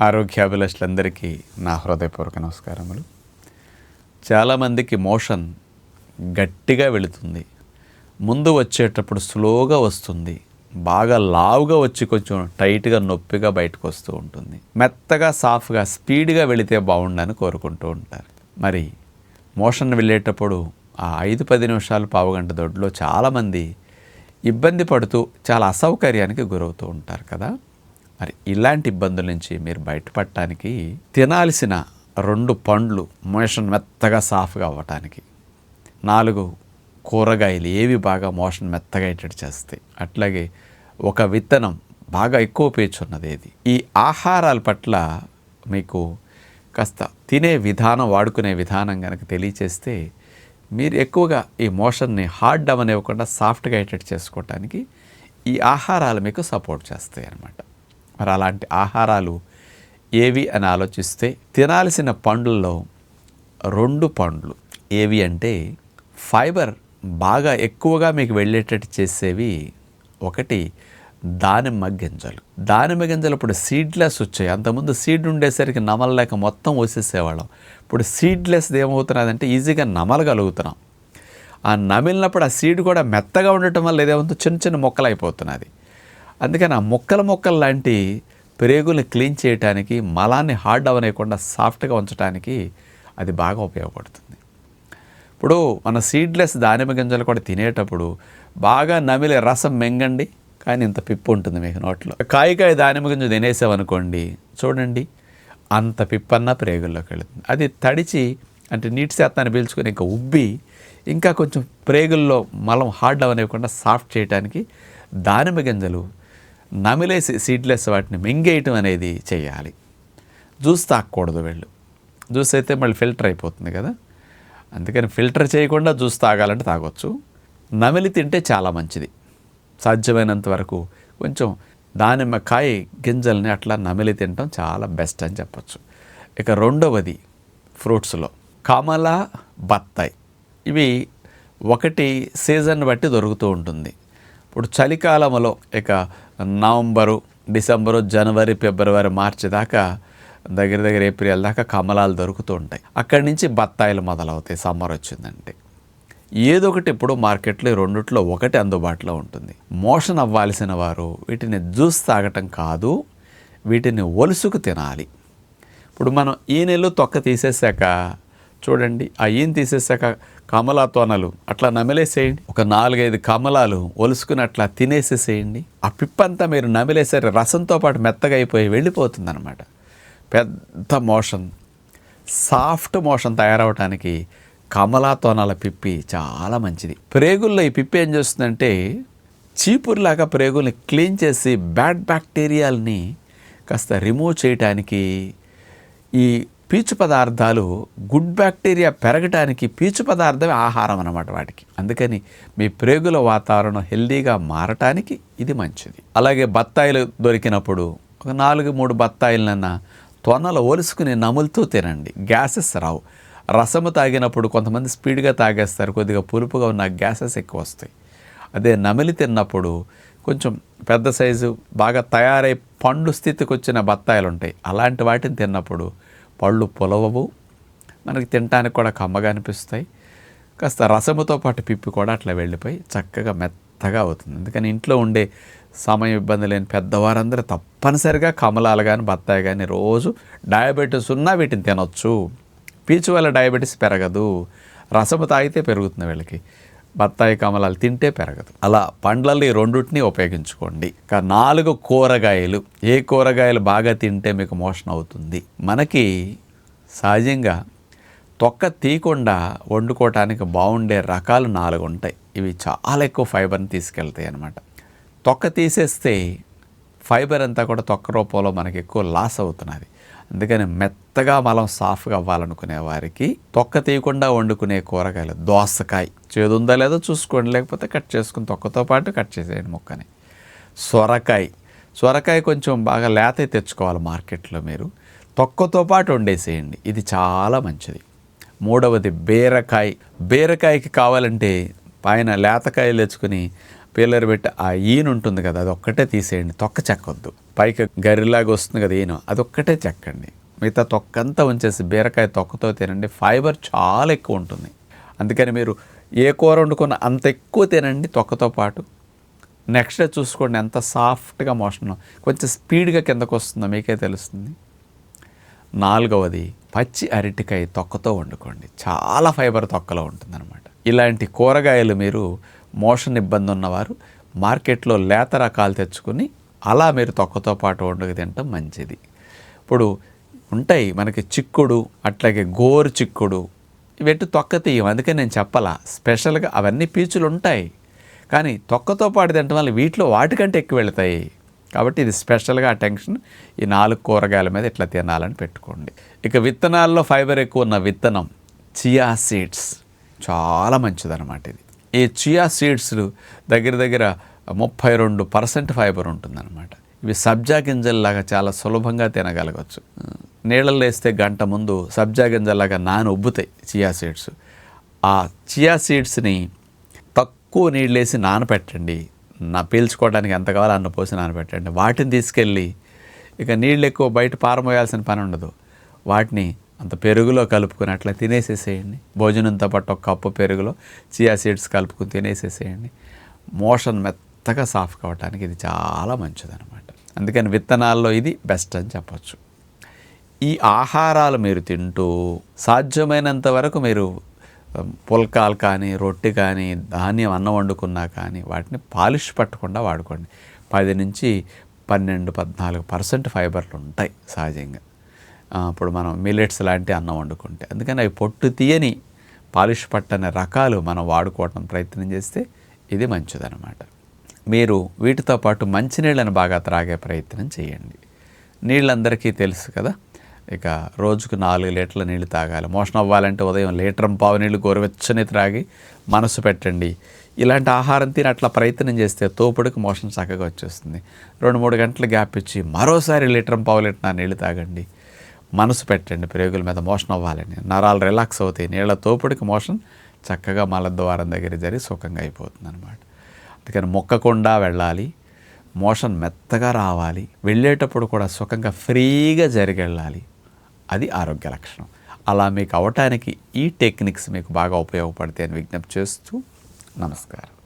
ఆరోగ్యాభిలాషులందరికీ నా హృదయపూర్వక నమస్కారములు. చాలామందికి మోషన్ గట్టిగా వెళుతుంది. ముందు వచ్చేటప్పుడు స్లోగా వస్తుంది. బాగా లావుగా వచ్చి కొంచెం టైట్గా నొప్పిగా బయటకు వస్తూ ఉంటుంది. మెత్తగా సాఫ్గా స్పీడ్గా వెళితే బాగుండని కోరుకుంటూ ఉంటారు. మరి మోషన్ వెళ్ళేటప్పుడు ఆ ఐదు పది నిమిషాలు పావుగంట దొడ్లో చాలామంది ఇబ్బంది పడుతూ చాలా అసౌకర్యానికి గురవుతూ ఉంటారు కదా. మరి ఇలాంటి ఇబ్బందుల నుంచి మీరు బయటపడటానికి తినాల్సిన రెండు పండ్లు మోషన్ మెత్తగా సాఫ్గా అవ్వటానికి నాలుగు కూరగాయలు ఏవి బాగా మోషన్ మెత్తగా అయ్యేటట్టు చేస్తాయి అట్లాగే ఒక విత్తనం బాగా ఎక్కువ పేర్చున్నది ఏది? ఈ ఆహారాల పట్ల మీకు కాస్త తినే విధానం వాడుకునే విధానం కనుక తెలియచేస్తే మీరు ఎక్కువగా ఈ మోషన్ని హార్డ్ అవనివ్వకుండా సాఫ్ట్గా అయ్యేటట్టు చేసుకోవటానికి ఈ ఆహారాలు మీకు సపోర్ట్ చేస్తాయి అన్నమాట మరి అలాంటి ఆహారాలు ఏవి అని ఆలోచిస్తే తినాల్సిన పండ్లలో రెండు పండ్లు. ఏవి అంటే ఫైబర్ బాగా ఎక్కువగా మీకు వెళ్ళేటట్టు చేసేవి ఒకటి దానిమ్మ గింజలు. దానిమ్మ గింజలు ఇప్పుడు సీడ్లెస్ వచ్చాయి. అంతకుముందు సీడ్ ఉండేసరికి నమలలేక మొత్తం వసేసేవాళ్ళం ఇప్పుడు సీడ్లెస్ది ఏమవుతున్నదంటే ఈజీగా నమలగలుగుతున్నాం. ఆ నమిలినప్పుడు ఆ సీడ్ కూడా మెత్తగా ఉండటం వల్ల ఏదేమంతో చిన్న చిన్న మొక్కలు అయిపోతున్నది అందుకని ఆ మొక్కల మొక్కలు లాంటి ప్రేగుల్ని క్లీన్ చేయడానికి మలాన్ని హార్డ్ అవనేయకుండా సాఫ్ట్గా ఉంచడానికి అది బాగా ఉపయోగపడుతుంది. ఇప్పుడు మన సీడ్లెస్ దానిమ్మ గింజలు కూడా తినేటప్పుడు బాగా నమిలే రసం మెంగండి కానీ ఇంత పిప్పు ఉంటుంది మీకు నోట్లో. కాయకాయ దానిమ్మ గింజ తినేసామనుకోండి చూడండి అంత పిప్పన్నా ప్రేగుల్లోకి వెళుతుంది. అది తడిచి అంటే నీటి శాతాన్ని పీల్చుకొని ఇంకా ఉబ్బి ఇంకా కొంచెం ప్రేగుల్లో మలం హార్డ్ అవనివ్వకుండా సాఫ్ట్ చేయడానికి దానిమ్మ గింజలు నమిలేసి సీడ్లెస్ వాటిని మింగేయటం అనేది చేయాలి. జ్యూస్ తాగకూడదు వెళ్ళు. జ్యూస్ అయితే మళ్ళీ ఫిల్టర్ అయిపోతుంది కదా. అందుకని ఫిల్టర్ చేయకుండా జ్యూస్ తాగాలంటే తాగొచ్చు. నమిలి తింటే చాలా మంచిది. సాధ్యమైనంత వరకు కొంచెం దానిమ్మకాయ గింజల్ని అట్లా నమిలి తినటం చాలా బెస్ట్ అని చెప్పచ్చు. ఇక రెండవది ఫ్రూట్స్లో కమల బత్తాయి. ఇవి ఒకటి సీజన్ బట్టి దొరుకుతూ ఉంటుంది. ఇప్పుడు చలికాలంలో ఇక నవంబరు డిసెంబరు జనవరి ఫిబ్రవరి మార్చి దాకా దగ్గర దగ్గర ఏప్రిల్ దాకా కమలాలు దొరుకుతూ ఉంటాయి. అక్కడి నుంచి బత్తాయిలు మొదలవుతాయి. సమ్మర్ వచ్చిందంటే. ఏదో ఒకటి ఇప్పుడు మార్కెట్లో రెండిట్లో ఒకటి అందుబాటులో ఉంటుంది. మోషన్ అవ్వాల్సిన వారు వీటిని జ్యూస్ తాగటం కాదు వీటిని ఒలుసుకు తినాలి. ఇప్పుడు మనం ఈ నెల తొక్క తీసేసాక చూడండి ఆ ఈయన తీసేసాక కమలా తోనలు అట్లా నమిలేసేయండి. ఒక నాలుగైదు కమలాలు ఒలుసుకుని అట్లా తినేసేసేయండి. ఆ పిప్పంతా మీరు నమిలేసరి రసంతో పాటు మెత్తగా అయిపోయి వెళ్ళిపోతుంది అనమాట పెద్ద మోషన్. సాఫ్ట్ మోషన్ తయారవడానికి కమలా తోనాల పిప్పి చాలా మంచిది. ప్రేగుల్లో ఈ పిప్పి ఏం చేస్తుందంటే చీపురులాగా ప్రేగుల్ని క్లీన్ చేసి బ్యాడ్ బ్యాక్టీరియాల్ని కాస్త రిమూవ్ చేయటానికి ఈ పీచు పదార్థాలు గుడ్ బ్యాక్టీరియా పెరగటానికి పీచు పదార్థమే ఆహారం అన్నమాట వాటికి. అందుకని మీ ప్రేగుల వాతావరణం హెల్దీగా మారటానికి ఇది మంచిది. అలాగే బత్తాయిలు దొరికినప్పుడు ఒక నాలుగు మూడు బత్తాయిలనన్నా తొనలు ఒలుసుకుని నములుతూ తినండి. గ్యాసెస్ రావు. రసము తాగినప్పుడు కొంతమంది స్పీడ్గా తాగేస్తారు కొద్దిగా పులుపుగా ఉన్న గ్యాసెస్ ఎక్కువ వస్తాయి. అదే నమిలి తిన్నప్పుడు కొంచెం పెద్ద సైజు బాగా తయారై పండు స్థితికి వచ్చిన బత్తాయిలు ఉంటాయి అలాంటి వాటిని తిన్నప్పుడు పళ్ళు పొలవవు. మనకి తినడానికి కూడా కమ్మగా అనిపిస్తాయి. కాస్త రసముతో పాటు పిప్పి కూడా అట్లా వెళ్ళిపోయి చక్కగా మెత్తగా అవుతుంది. అందుకని ఇంట్లో ఉండే సమయం ఇబ్బంది లేని పెద్దవారందరూ తప్పనిసరిగా కమలాలు కానీ బత్తాయి కానీ రోజు డయాబెటీస్ ఉన్నా వీటిని తినొచ్చు. పీచు వల్ల డయాబెటీస్ పెరగదు. రసము తాగితే పెరుగుతుంది వీళ్ళకి. బత్తాయి కమలాలు తింటే పెరగదు. అలా పండ్లలో ఈ రెండుటిని ఉపయోగించుకోండి. ఇక నాలుగు కూరగాయలు ఏ కూరగాయలు బాగా తింటే మీకు మోషన్ అవుతుంది? మనకి సహజంగా తొక్క తీయకుండా వండుకోవటానికి బాగుండే రకాలు నాలుగు ఉంటాయి. ఇవి చాలా ఎక్కువ ఫైబర్ని తీసుకెళ్తాయి అన్నమాట. తొక్క తీసేస్తే ఫైబర్ అంతా కూడా తొక్క రూపంలో మనకి ఎక్కువ లాస్ అవుతున్నది. అందుకని మెత్తగా మలం సాఫ్గా అవ్వాలనుకునే వారికి తొక్క తీయకుండా వండుకునే కూరగాయలు దోసకాయ చేదు ఉందా లేదో చూసుకోండి లేకపోతే కట్ చేసుకుని తొక్కతో పాటు కట్ చేసేయండి ముక్కని. సొరకాయ సొరకాయ కొంచెం బాగా లేత తెచ్చుకోవాలి మార్కెట్లో మీరు. తొక్కతో పాటు వండేసేయండి ఇది చాలా మంచిది. మూడవది బీరకాయ బీరకాయకి కావాలంటే పైన లేతకాయలు తెచ్చుకుని పిల్లర్ పెట్టి ఆ ఈయన ఉంటుంది కదా అది ఒక్కటే తీసేయండి తొక్క చెక్కొద్దు. పైకి గరిలాగా వస్తుంది కదా ఈయన అది ఒక్కటే చెక్కండి. మిగతా తొక్కంతా ఉంచేసి బీరకాయ తొక్కతో తినండి ఫైబర్ చాలా ఎక్కువ ఉంటుంది. అందుకని మీరు ఏ కూర వండుకున్న అంత ఎక్కువ తినండి తొక్కతో పాటు. నెక్స్ట్ డే చూసుకోండి ఎంత సాఫ్ట్గా మోషన్ కొంచెం స్పీడ్గా కిందకు వస్తుందో మీకే తెలుస్తుంది. నాలుగవది పచ్చి అరటికాయ తొక్కతో వండుకోండి చాలా ఫైబర్ తొక్కలో ఉంటుందన్నమాట. ఇలాంటి కూరగాయలు మీరు మోషన్ ఇబ్బంది ఉన్నవారు మార్కెట్లో లేత రకాలు తెచ్చుకొని అలా మీరు తొక్కతో పాటు వండుకు తినటం మంచిది. ఇప్పుడు ఉంటాయి మనకి చిక్కుడు అట్లాగే గోరు చిక్కుడు ఇవెట్టు తొక్క తీయం? అందుకే నేను చెప్పాలా స్పెషల్గా అవన్నీ పీచులు ఉంటాయి. కానీ తొక్కతో పాటు తినటం వల్ల వీటిలో వాటికంటే ఎక్కువ వెళతాయి. కాబట్టి ఇది స్పెషల్గా అటెన్షన్. ఈ నాలుగు కూరగాయల మీద ఇట్లా తినాలని పెట్టుకోండి. ఇక విత్తనాల్లో ఫైబర్ ఎక్కువ ఉన్న విత్తనం చియా సీడ్స్. చాలా మంచిదన్నమాట ఇది. ఈ చియా సీడ్స్లు దగ్గర దగ్గర ముప్పై రెండు పర్సెంట్ ఫైబర్ ఉంటుందన్నమాట. ఇవి సబ్జా గింజల్లాగా చాలా సులభంగా తినగలగచ్చు. నీళ్ళల్లో వేస్తే గంట ముందు సబ్జా గింజల్లాగా నాని ఉబ్బుతాయి చియా సీడ్స్ ఆ చియా సీడ్స్ని తక్కువ నీళ్ళేసి నానపెట్టండి. నా పీల్చుకోవడానికి ఎంత కావాలో అన్న పోసి నానబెట్టండి వాటిని తీసుకెళ్ళి ఇక నీళ్ళు ఎక్కువ బయట పారమోయాల్సిన పని ఉండదు. వాటిని అంత పెరుగులో కలుపుకొని అట్లా తినేసేసేయండి. భోజనంతో పాటు ఒక కప్పు పెరుగులో చియా సీడ్స్ కలుపుకుని తినేసేసేయండి. మోషన్ మెత్తగా సాఫ్ కావడానికి ఇది చాలా మంచిదనమాట అందుకని విత్తనాల్లో ఇది బెస్ట్ అని చెప్పచ్చు. ఈ ఆహారాలు మీరు తింటూ సాధ్యమైనంత వరకు మీరు పుల్కాలు కానీ రొట్టె కానీ ధాన్యం అన్నం వండుకున్నా కానీ వాటిని పాలిష్ పట్టకుండా వాడుకోండి. పది నుంచి పన్నెండు పద్నాలుగు పర్సెంట్ ఫైబర్లు ఉంటాయి సహజంగా. ఇప్పుడు మనం మిల్లెట్స్ లాంటి అన్నం వండుకుంటే. అందుకని అవి పొట్టు తీయని పాలిష్ పట్టని రకాలు మనం వాడుకోవటం ప్రయత్నం చేస్తే ఇది మంచిదన్నమాట. మీరు వీటితో పాటు మంచినీళ్ళని బాగా త్రాగే ప్రయత్నం చేయండి. నీళ్ళందరికీ తెలుసు కదా ఇక రోజుకు నాలుగు లీటర్ల నీళ్ళు తాగాలి. మోషన్ అవ్వాలంటే ఉదయం లీటర్ పావు నీళ్ళు గోరువెచ్చని త్రాగి మనసు పెట్టండి. ఇలాంటి ఆహారం తిని అట్లా ప్రయత్నం చేస్తే తోపుడుకు మోషన్ చక్కగా వచ్చేస్తుంది. రెండు మూడు గంటలు గ్యాప్ ఇచ్చి మరోసారి లీటర్ పావు లీటర్ నీళ్ళు తాగండి. మనసు పెట్టండి ప్రేగుల మీద మోషన్ అవ్వాలని. నరాలు రిలాక్స్ అవుతాయి. నీళ్ళ తోపుడికి మోషన్ చక్కగా మలద్వారం దగ్గర జరిగి సుఖంగా అయిపోతుంది అనమాట అందుకని మొక్కకుండా వెళ్ళాలి. మోషన్ మెత్తగా రావాలి. వెళ్ళేటప్పుడు కూడా సుఖంగా ఫ్రీగా జరిగి వెళ్ళాలి. అది ఆరోగ్య లక్షణం. అలా మీకు అవటానికి ఈ టెక్నిక్స్ మీకు బాగా ఉపయోగపడతాయని విజ్ఞప్తి చేస్తూ నమస్కారం.